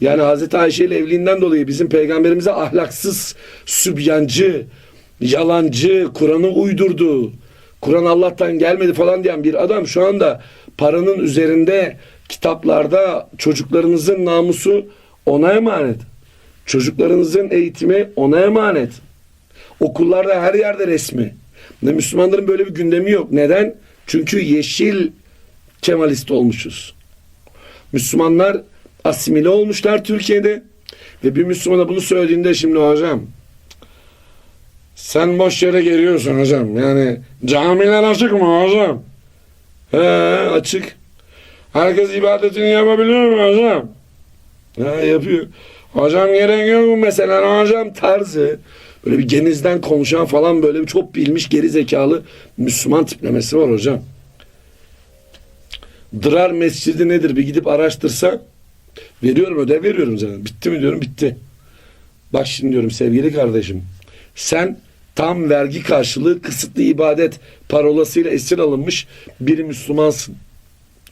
Yani Hazreti Ayşe ile evliliğinden dolayı bizim peygamberimize ahlaksız, sübyancı, yalancı, Kur'an'ı uydurdu. Kur'an Allah'tan gelmedi falan diyen bir adam şu anda paranın üzerinde kitaplarda çocuklarınızın namusu ona emanet. Çocuklarınızın eğitimi ona emanet. Okullarda her yerde resmi. Ne Müslümanların böyle bir gündemi yok. Neden? Çünkü yeşil Kemalist olmuşuz. Müslümanlar asimile olmuşlar Türkiye'de. Ve bir Müslümana bunu söylediğinde şimdi hocam sen boş yere geliyorsun hocam. Yani camiler açık mı hocam? He açık. Herkes ibadetini yapabiliyor mu hocam? Ha yapıyor. Hocam gerek yok mu mesela hocam tarzı. Böyle bir genizden konuşan falan böyle bir çok bilmiş geri zekalı Müslüman tiplemesi var hocam. Dırar Mescidi nedir bir gidip araştırsa veriyorum ödev veriyorum zaten. Bitti mi diyorum bitti. Bak şimdi diyorum sevgili kardeşim sen tam vergi karşılığı kısıtlı ibadet parolasıyla esir alınmış bir Müslümansın.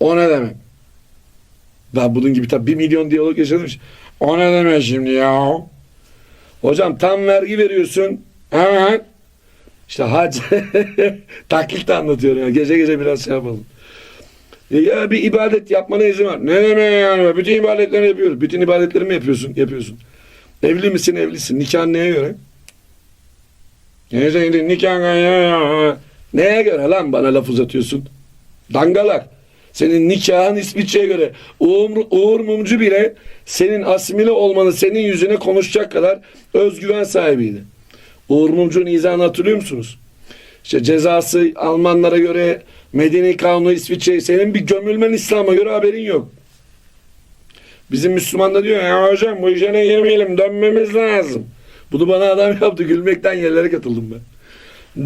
O ne demek? Ben bunun gibi tabii bir milyon diyalog yaşamış. O ne demek şimdi ya? Hocam tam vergi veriyorsun. Hemen. İşte hac. Taklit anlatıyorum ya. Gece gece biraz şey yapalım. E Ya bir ibadet yapmana izin var. Ne demek yani? Bütün ibadetleri yapıyoruz. Bütün ibadetleri mi yapıyorsun? Yapıyorsun. Evli misin? Evlisin. Nikahın neye göre? Nikah. Neye göre lan bana laf uzatıyorsun? Dangalak. Senin nikahın İsviçre'ye göre. Uğur, Uğur Mumcu bile senin asimile olmanı senin yüzüne konuşacak kadar özgüven sahibiydi. Uğur Mumcu'nun izahını hatırlıyor musunuz? İşte cezası Almanlara göre Medeni Kanunu İsviçre senin bir gömülmen İslam'a göre haberin yok. Bizim Müslüman da diyor ya hocam bu işe girmeyelim dönmemiz lazım. Bunu bana adam yaptı gülmekten yerlere katıldım ben.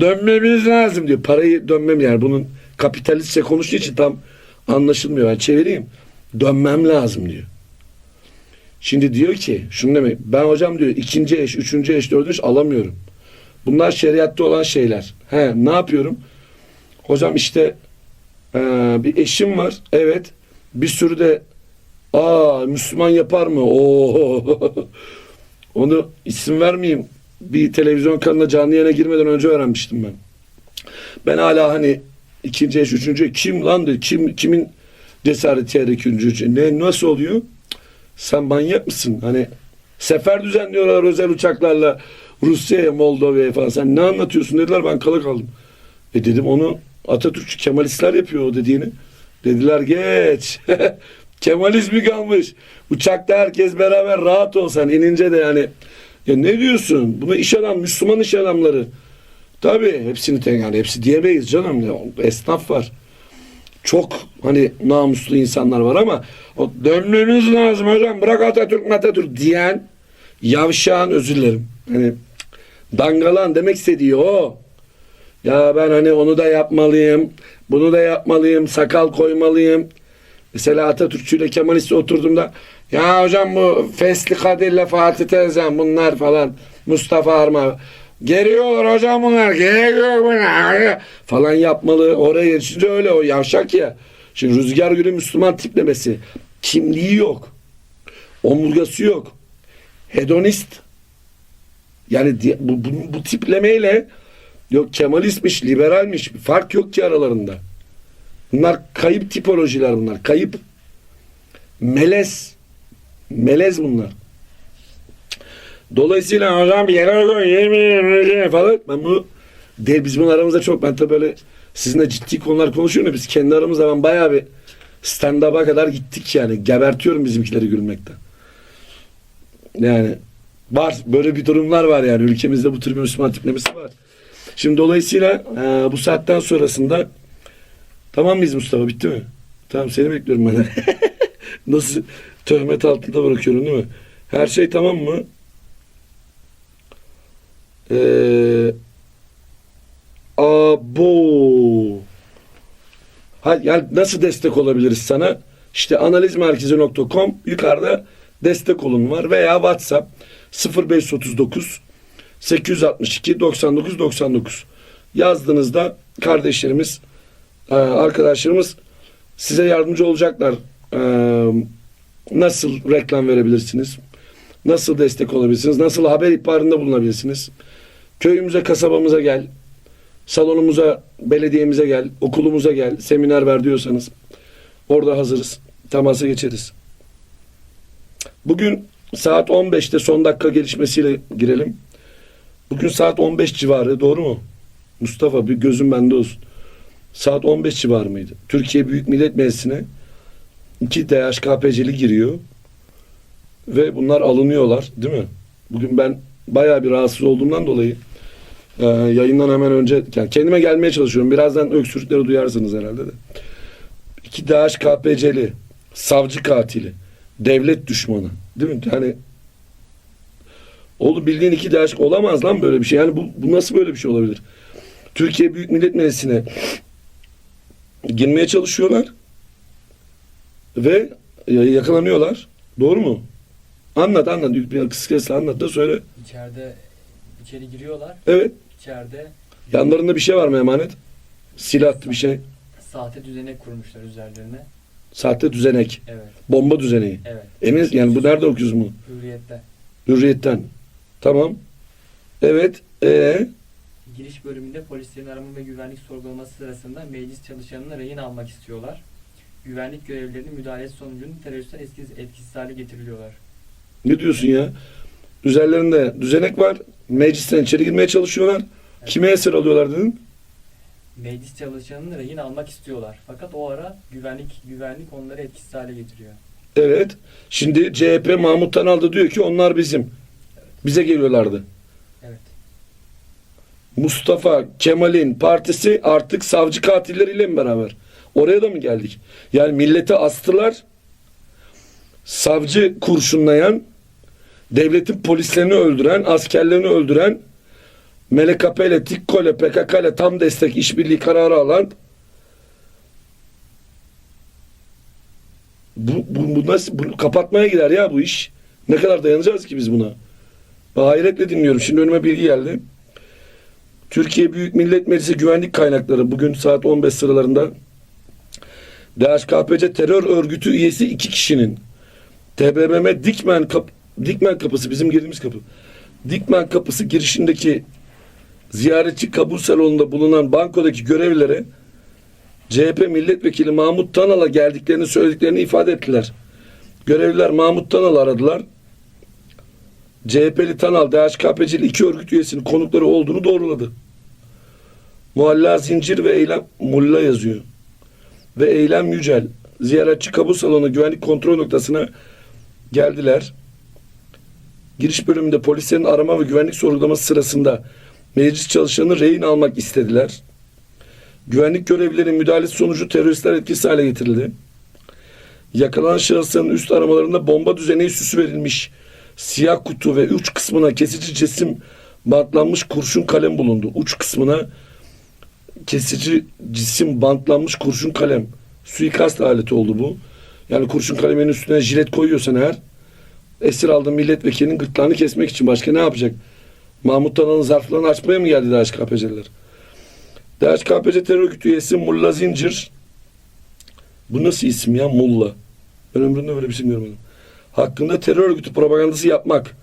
Dönmemiz lazım diyor. Parayı dönmem yani bunun kapitalistçe konuştuğu için tam anlaşılmıyor. Ben çevireyim. Dönmem lazım diyor. Şimdi diyor ki şunu demek ben hocam diyor ikinci eş, üçüncü eş, dördüncü eş alamıyorum. Bunlar şeriatta olan şeyler. He, ne yapıyorum? Hocam işte eee, bir eşim var. Evet. Bir sürü de aa Müslüman yapar mı? Oo. Onu isim vermeyeyim. Bir televizyon kanalına canlı yayına girmeden önce öğrenmiştim ben. Ben hala hani ikinci eş, üçüncü kim lan dedi. Kim, kimin cesareti yer ikinci eş? Ne, nasıl oluyor? Sen manyak mısın? Hani sefer düzenliyorlar özel uçaklarla Rusya'ya, Moldova'ya falan. Sen ne anlatıyorsun dediler ben kala kaldım. E dedim onu Atatürkçü Kemalistler yapıyor o dediğini. Dediler geç. Kemalizmi kalmış. Uçakta herkes beraber rahat olsan inince de yani ya ne diyorsun? Bunu iş adam, Müslüman iş adamları. Tabii hepsini yani hepsi diyemeyiz canım. Ya, esnaf var. Çok hani namuslu insanlar var ama o dönmemiz lazım hocam bırak Atatürk Atatürk diyen yavşağın özür dilerim. Hani dangalan demek istediği o. Ya ben hani onu da yapmalıyım, bunu da yapmalıyım, sakal koymalıyım. Mesela Atatürkçü ile Kemalist'e oturduğumda ya hocam bu Fesli Kadir'le Fatih Tezcan bunlar falan Mustafa Arma geliyorlar hocam bunlar gerek yok buna falan yapmalı oraya şimdi öyle o yavşak ya. Şimdi Rüzgar Gül'ün Müslüman tiplemesi kimliği yok omurgası yok hedonist. Yani bu, bu, bu tiplemeyle yok Kemalistmiş liberalmiş bir fark yok ki aralarında Bunlar kayıp tipolojiler bunlar. Kayıp. Melez. Melez bunlar. Dolayısıyla hocam bir yere koy yemeyelim falan. Ben bunu de, biz bunun aramızda çok ben tabii böyle sizinle ciddi konular konuşuyorum ya biz kendi aramızda ben bayağı bir stand-up'a kadar gittik yani. Gebertiyorum bizimkileri gülmekten. Yani var. Böyle bir durumlar var yani. Ülkemizde bu tür bir Müslüman tiplemesi var. Şimdi dolayısıyla e, bu saatten sonrasında Tamam mıyız Mustafa? Bitti mi? Tamam seni bekliyorum ben. Nasıl töhmet altında bırakıyorum değil mi? Her şey tamam mı? Ee, abo. Ha, yani nasıl destek olabiliriz sana? İşte analizmerkezi.com yukarıda destek olun var veya WhatsApp 0539 862 99 99 yazdığınızda kardeşlerimiz ee, arkadaşlarımız size yardımcı olacaklar. Ee, nasıl reklam verebilirsiniz? Nasıl destek olabilirsiniz? Nasıl haber ihbarında bulunabilirsiniz? Köyümüze, kasabamıza gel. Salonumuza, belediyemize gel. Okulumuza gel. Seminer ver diyorsanız orada hazırız. Temasa geçeriz. Bugün saat 15'te son dakika gelişmesiyle girelim. Bugün saat 15 civarı doğru mu? Mustafa bir gözüm bende olsun. Saat 15 civarı mıydı? Türkiye Büyük Millet Meclisi'ne iki DHKPC'li giriyor. Ve bunlar alınıyorlar değil mi? Bugün ben bayağı bir rahatsız olduğumdan dolayı e, yayından hemen önce yani kendime gelmeye çalışıyorum. Birazdan öksürükleri duyarsınız herhalde de. İki DHKPC'li, savcı katili, devlet düşmanı değil mi? Yani Oğlum bildiğin iki DH olamaz lan böyle bir şey. Yani bu, bu nasıl böyle bir şey olabilir? Türkiye Büyük Millet Meclisi'ne girmeye çalışıyorlar ve yakalanıyorlar. Doğru mu? Anlat anlat. Bir kısa kısa anlat da söyle. İçeride içeri giriyorlar. Evet. İçeride Yanlarında bir şey var mı emanet? Silah bir şey. sahte düzenek kurmuşlar üzerlerine. Sahte düzenek. Evet, Bomba düzeneği. evet. Emin yani bu nerede okuyoruz bunu? Hürriyette. Hürriyetten. Tamam. Evet. Ee, Giriş bölümünde polislerin arama ve güvenlik sorgulaması sırasında meclis çalışanını rehin almak istiyorlar. Güvenlik görevlilerinin müdahalesi sonucunda teröristler etkisiz, etkisiz hale getiriliyorlar. ne diyorsun ya? Üzerlerinde düzenek var. Meclisten içeri girmeye çalışıyorlar. Kime esir alıyorlar dedin? Meclis çalışanını rehin almak istiyorlar. Fakat o ara güvenlik güvenlik onları etkisiz hale getiriyor. Evet. Şimdi CHP Mahmut Tanal da diyor ki onlar bizim. Bize geliyorlardı. Evet. Mustafa Kemal'in partisi artık savcı katilleriyle mi beraber? Oraya da mı geldik? Yani millete astılar. Savcı kurşunlayan, devletin polislerini öldüren, askerlerini öldüren, MLKP ile, TİKKO ile, PKK ile tam destek işbirliği kararı alan bu, bu, bu nasıl bu kapatmaya gider ya bu iş. Ne kadar dayanacağız ki biz buna? Hayretle dinliyorum. Şimdi önüme bilgi geldi. Türkiye Büyük Millet Meclisi Güvenlik Kaynakları bugün saat 15 sıralarında DHKPC terör örgütü üyesi iki kişinin TBMM Dikmen, kap, Dikmen kapısı bizim girdiğimiz kapı. Dikmen kapısı girişindeki ziyaretçi kabul salonunda bulunan bankodaki görevlilere CHP milletvekili Mahmut Tanal'a geldiklerini söylediklerini ifade ettiler. Görevliler Mahmut Tanal'ı aradılar. CHP'li Tanal, DHKPC'li iki örgüt üyesinin konukları olduğunu doğruladı. Mualla Zincir ve Eylem Mulla yazıyor. Ve Eylem Yücel ziyaretçi kabul salonu güvenlik kontrol noktasına geldiler. Giriş bölümünde polislerin arama ve güvenlik sorgulaması sırasında meclis çalışanı rehin almak istediler. Güvenlik görevlilerinin müdahalesi sonucu teröristler etkisiz hale getirildi. Yakalanan şahısların üst aramalarında bomba düzeneği süsü verilmiş siyah kutu ve uç kısmına kesici cisim bantlanmış kurşun kalem bulundu. Uç kısmına kesici cisim bantlanmış kurşun kalem. Suikast aleti oldu bu. Yani kurşun kalemin üstüne jilet koyuyorsan eğer esir aldığın milletvekilinin gırtlağını kesmek için başka ne yapacak? Mahmut Tanal'ın zarflarını açmaya mı geldi DHKPC'liler? DHKPC terör örgütü üyesi Mulla Zincir bu nasıl isim ya Mulla? Ben ömrümde böyle bir isim görmedim hakkında terör örgütü propagandası yapmak,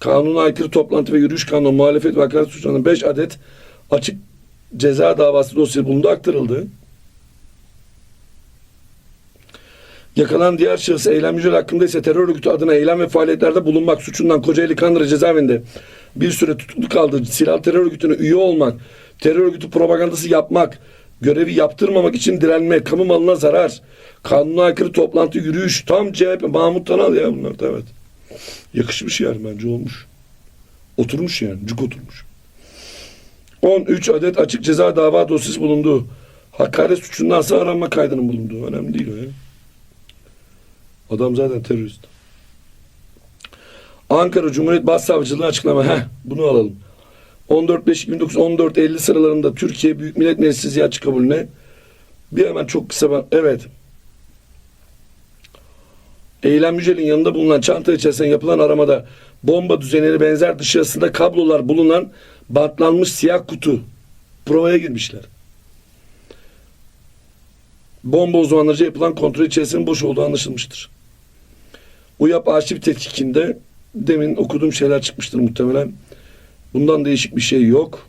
kanuna aykırı toplantı ve yürüyüş kanunu, muhalefet ve hakaret suçlarının 5 adet açık ceza davası dosyası bulundu aktarıldı. Yakalanan diğer şahıs Eylem Yücel hakkında ise terör örgütü adına eylem ve faaliyetlerde bulunmak suçundan Kocaeli Kandıra cezaevinde bir süre tutuklu kaldı. Silahlı terör örgütüne üye olmak, terör örgütü propagandası yapmak, görevi yaptırmamak için direnme, kamu malına zarar, kanuna aykırı toplantı, yürüyüş, tam CHP, Mahmut Tanal ya bunlar da evet. Yakışmış yani bence olmuş. Oturmuş yani, cuk oturmuş. 13 adet açık ceza dava dosyası bulundu. Hakaret suçundansa aranma kaydının bulunduğu. Önemli değil o ya. Adam zaten terörist. Ankara Cumhuriyet Başsavcılığı açıklama. Heh, bunu alalım. 14.5.2009 14.50 sıralarında Türkiye Büyük Millet Meclisi ziyaretçi kabulüne bir hemen çok kısa ben, evet Eylem Yücel'in yanında bulunan çanta içerisinde yapılan aramada bomba düzenleri benzer dışarısında kablolar bulunan bantlanmış siyah kutu provaya girmişler. Bomba uzmanlarca yapılan kontrol içerisinin boş olduğu anlaşılmıştır. UYAP arşiv tetkikinde demin okuduğum şeyler çıkmıştır muhtemelen. Bundan değişik bir şey yok.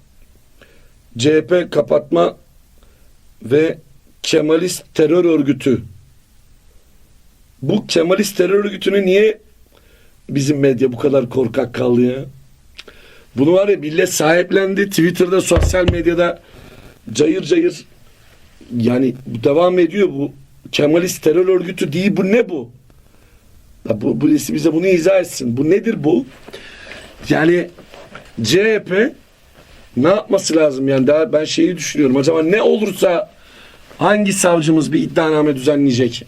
CHP kapatma ve Kemalist terör örgütü. Bu Kemalist terör örgütünü niye bizim medya bu kadar korkak kaldı ya? Bunu var ya millet sahiplendi. Twitter'da, sosyal medyada cayır cayır yani bu devam ediyor bu. Kemalist terör örgütü değil bu ne bu? Ya bu birisi bize bunu izah etsin. Bu nedir bu? Yani CHP ne yapması lazım yani daha ben şeyi düşünüyorum. Acaba ne olursa hangi savcımız bir iddianame düzenleyecek?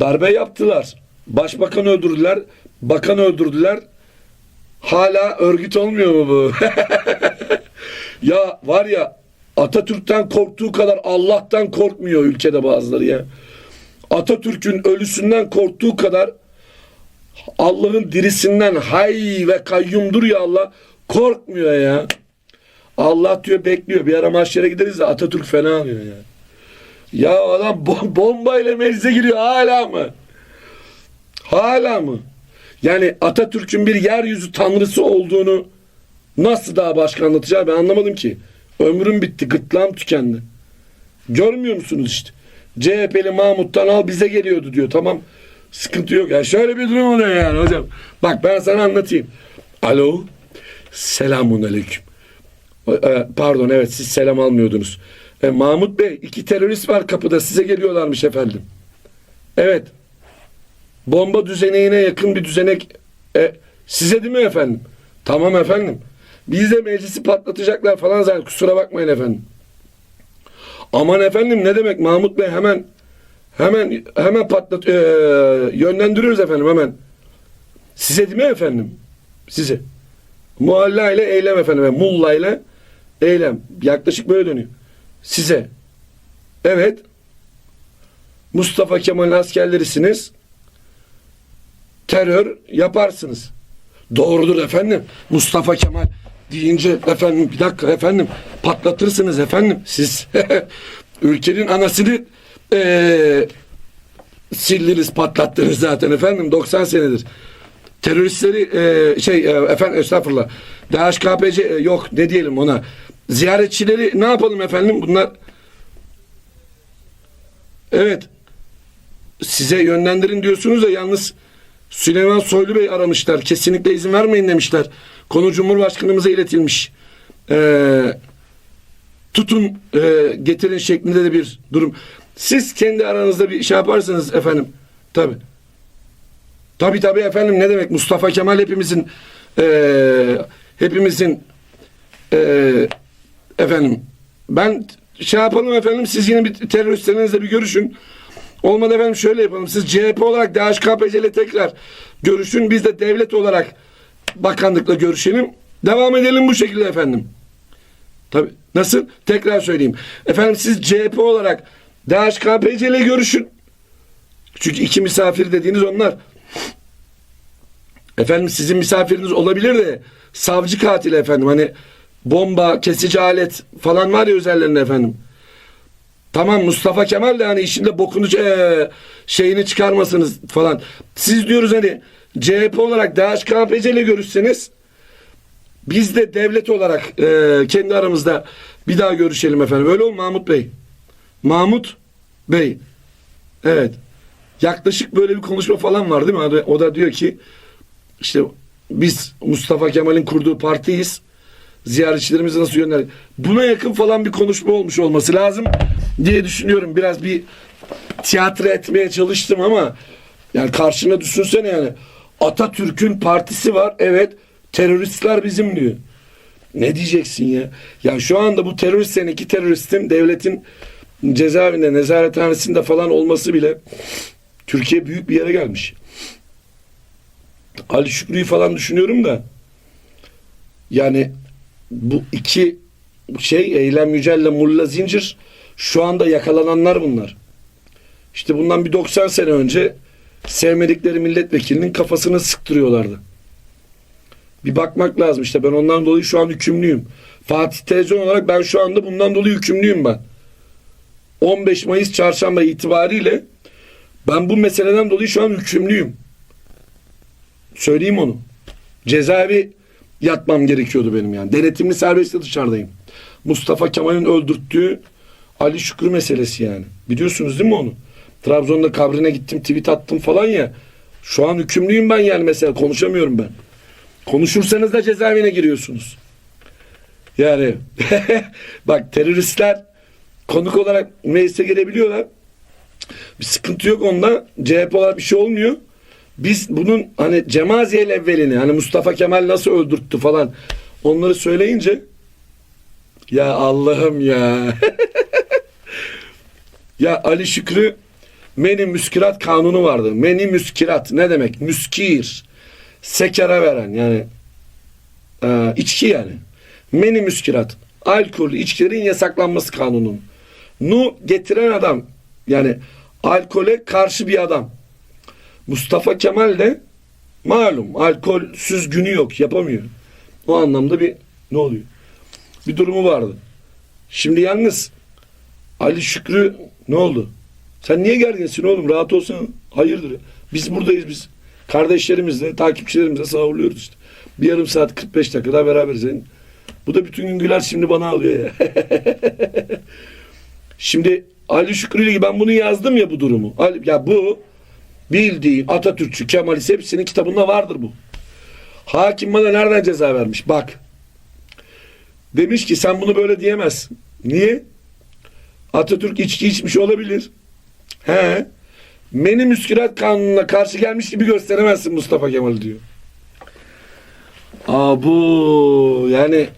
Darbe yaptılar. Başbakan öldürdüler. Bakan öldürdüler. Hala örgüt olmuyor mu bu? ya var ya Atatürk'ten korktuğu kadar Allah'tan korkmuyor ülkede bazıları ya. Atatürk'ün ölüsünden korktuğu kadar Allah'ın dirisinden hay ve kayyumdur ya Allah korkmuyor ya. Allah diyor bekliyor. Bir ara mahşere gideriz de Atatürk fena alıyor ya. Ya adam bo- bombayla meclise giriyor hala mı? Hala mı? Yani Atatürk'ün bir yeryüzü tanrısı olduğunu nasıl daha başka anlatacağı ben anlamadım ki. Ömrüm bitti, gırtlağım tükendi. Görmüyor musunuz işte? CHP'li Mahmut'tan al bize geliyordu diyor. Tamam sıkıntı yok. Yani şöyle bir durum oluyor yani hocam. Bak ben sana anlatayım. Alo. Selamun aleyküm. E, Pardon evet siz selam almıyordunuz. E, Mahmut Bey iki terörist var kapıda size geliyorlarmış efendim. Evet. Bomba düzeneğine yakın bir düzenek e, size değil mi efendim? Tamam efendim. Biz de meclisi patlatacaklar falan zaten kusura bakmayın efendim. Aman efendim ne demek Mahmut Bey hemen hemen hemen patlat e, yönlendiriyoruz efendim hemen. Size değil mi efendim? Size. Mualla ile eylem efendim. Mulla ile eylem. Yaklaşık böyle dönüyor. Size. Evet. Mustafa Kemal'in askerlerisiniz. Terör yaparsınız. Doğrudur efendim. Mustafa Kemal deyince efendim bir dakika efendim patlatırsınız efendim. Siz ülkenin anasını eee sildiniz patlattınız zaten efendim 90 senedir. Teröristleri eee, şey eee, efendim estağfurullah DHKPC eee, yok ne diyelim ona ziyaretçileri ne yapalım efendim bunlar evet size yönlendirin diyorsunuz da yalnız Süleyman Soylu Bey aramışlar. Kesinlikle izin vermeyin demişler. Konu Cumhurbaşkanımıza iletilmiş. Ee, tutun e, getirin şeklinde de bir durum. Siz kendi aranızda bir şey yaparsanız efendim. Tabi. Tabi tabi efendim ne demek Mustafa Kemal hepimizin e, hepimizin e, efendim ben şey yapalım efendim siz yine bir teröristlerinizle bir görüşün. Olmadı efendim şöyle yapalım. Siz CHP olarak DHKPC ile tekrar görüşün. Biz de devlet olarak bakanlıkla görüşelim. Devam edelim bu şekilde efendim. Tabii. Nasıl? Tekrar söyleyeyim. Efendim siz CHP olarak DHKPC ile görüşün. Çünkü iki misafir dediğiniz onlar. Efendim sizin misafiriniz olabilir de savcı katil efendim. Hani bomba, kesici alet falan var ya üzerlerinde efendim. Tamam Mustafa Kemal de hani işinde bokunu eee, şeyini çıkarmasınız falan. Siz diyoruz hani CHP olarak DHKPC ile görüşseniz biz de devlet olarak eee, kendi aramızda bir daha görüşelim efendim. Öyle mu Mahmut Bey? Mahmut Bey. Evet. Yaklaşık böyle bir konuşma falan var değil mi? O da diyor ki işte biz Mustafa Kemal'in kurduğu partiyiz ziyaretçilerimizi nasıl yönler buna yakın falan bir konuşma olmuş olması lazım diye düşünüyorum. Biraz bir tiyatro etmeye çalıştım ama yani karşına düşünsene yani Atatürk'ün partisi var evet teröristler bizim diyor. Ne diyeceksin ya? Ya şu anda bu teröristlerin iki teröristin devletin cezaevinde, nezarethanesinde falan olması bile Türkiye büyük bir yere gelmiş. Ali Şükrü'yü falan düşünüyorum da yani bu iki şey Eylem Yücel'le Mulla Zincir şu anda yakalananlar bunlar. İşte bundan bir 90 sene önce sevmedikleri milletvekilinin kafasını sıktırıyorlardı. Bir bakmak lazım işte ben ondan dolayı şu an hükümlüyüm. Fatih Televizyon olarak ben şu anda bundan dolayı hükümlüyüm ben. 15 Mayıs çarşamba itibariyle ben bu meseleden dolayı şu an hükümlüyüm. Söyleyeyim onu. Cezaevi yatmam gerekiyordu benim yani. Denetimli serbestle dışarıdayım. Mustafa Kemal'in öldürttüğü Ali Şükrü meselesi yani. Biliyorsunuz değil mi onu? Trabzon'da kabrine gittim tweet attım falan ya. Şu an hükümlüyüm ben yani mesela konuşamıyorum ben. Konuşursanız da cezaevine giriyorsunuz. Yani bak teröristler konuk olarak meclise gelebiliyorlar. Bir sıkıntı yok onda. CHP olarak bir şey olmuyor. Biz bunun hani Cemaziyel evvelini hani Mustafa Kemal nasıl öldürttü falan onları söyleyince ya Allah'ım ya. ya Ali Şükrü Meni Müskirat kanunu vardı. Meni Müskirat ne demek? Müskir. Sekere veren yani e, içki yani. Meni Müskirat. Alkollü içkilerin yasaklanması kanunun. Nu getiren adam yani alkole karşı bir adam. Mustafa Kemal de malum alkolsüz günü yok yapamıyor. O anlamda bir ne oluyor? Bir durumu vardı. Şimdi yalnız Ali Şükrü ne oldu? Sen niye gerginsin oğlum? Rahat olsana. Hayırdır? Biz buradayız biz. Kardeşlerimizle, takipçilerimizle sağırlıyoruz işte. Bir yarım saat 45 dakika daha beraberiz. Yani bu da bütün gün güler şimdi bana alıyor ya. şimdi Ali Şükrü ile ben bunu yazdım ya bu durumu. Ali- Ya bu bildiğin Atatürkçü, Kemalist hepsinin kitabında vardır bu. Hakim bana nereden ceza vermiş? Bak. Demiş ki sen bunu böyle diyemezsin. Niye? Atatürk içki içmiş olabilir. He. Meni müskirat kanununa karşı gelmiş gibi gösteremezsin Mustafa Kemal diyor. Abu yani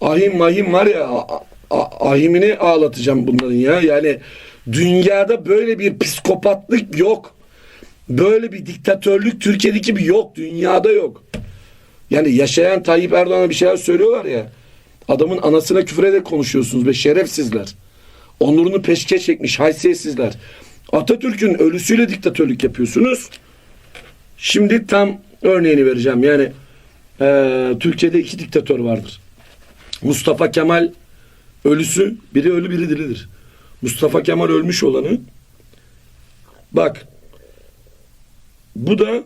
ahim mahim var ya ahimini ağlatacağım bunların ya. Yani dünyada böyle bir psikopatlık yok. Böyle bir diktatörlük Türkiye'deki gibi yok. Dünyada yok. Yani yaşayan Tayyip Erdoğan'a bir şeyler söylüyorlar ya. Adamın anasına küfür ederek konuşuyorsunuz be şerefsizler. Onurunu peşkeş çekmiş haysiyetsizler. Atatürk'ün ölüsüyle diktatörlük yapıyorsunuz. Şimdi tam örneğini vereceğim. Yani eee, Türkiye'de iki diktatör vardır. Mustafa Kemal ölüsü, biri ölü biri diridir. Mustafa Kemal ölmüş olanı bak bu da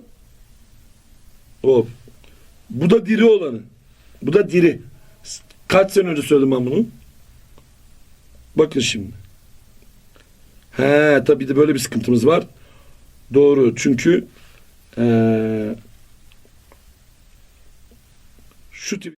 o bu da diri olanı. Bu da diri. Kaç sene önce söyledim ben bunu? Bakın şimdi. He tabii de böyle bir sıkıntımız var. Doğru. Çünkü eee şu tip